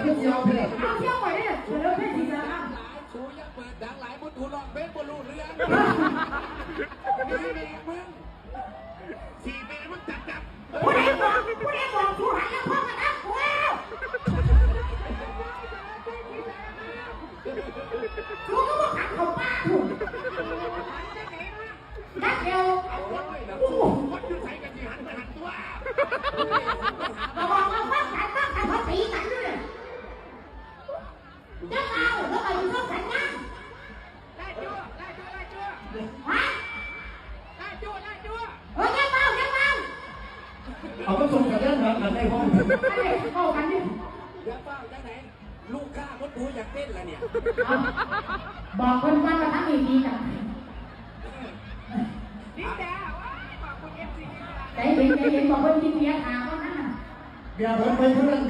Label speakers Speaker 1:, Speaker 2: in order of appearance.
Speaker 1: เอาเที่ยวไปเนี่ยเฉลิมเพชรศรีสารคาม
Speaker 2: หลายชูยังเปิดดังหลายมุดถูลองเบสบอลลูเรือนี่นี่มึงสี่ปีมึงจับจับ
Speaker 1: ผู้ใดบอกผู้ใดบอกผู้หายังพ่อกันนะว้าวชูก็บอกขันเขาป้าถูกนักเดียว
Speaker 2: เอาไว้นะวัดอยู่ใส่กันที่หันไปหันตัว
Speaker 1: ระวังเอา ฮะ
Speaker 2: ได้จั่วได้จั่ว
Speaker 1: เฮ้ยยังเมายังเมา
Speaker 3: เอาก็ส่งกันเรื่องแบบนั้นได้ห้อง
Speaker 1: ไอ้เข้ากันดิ
Speaker 2: เดี๋ยวเป้าได้ไหนลูกข้ามุดถูอยากเต้นละเนี่ย
Speaker 1: บอกคนว่ามาทำดีๆกัน
Speaker 2: นี่จ้าว้าขอบคุณเอฟซี
Speaker 1: ใจเย็นใจเย็นบอกคนที่เมียถามว่านั่นน่ะ
Speaker 3: เดี๋ยวผมไปเพื่อน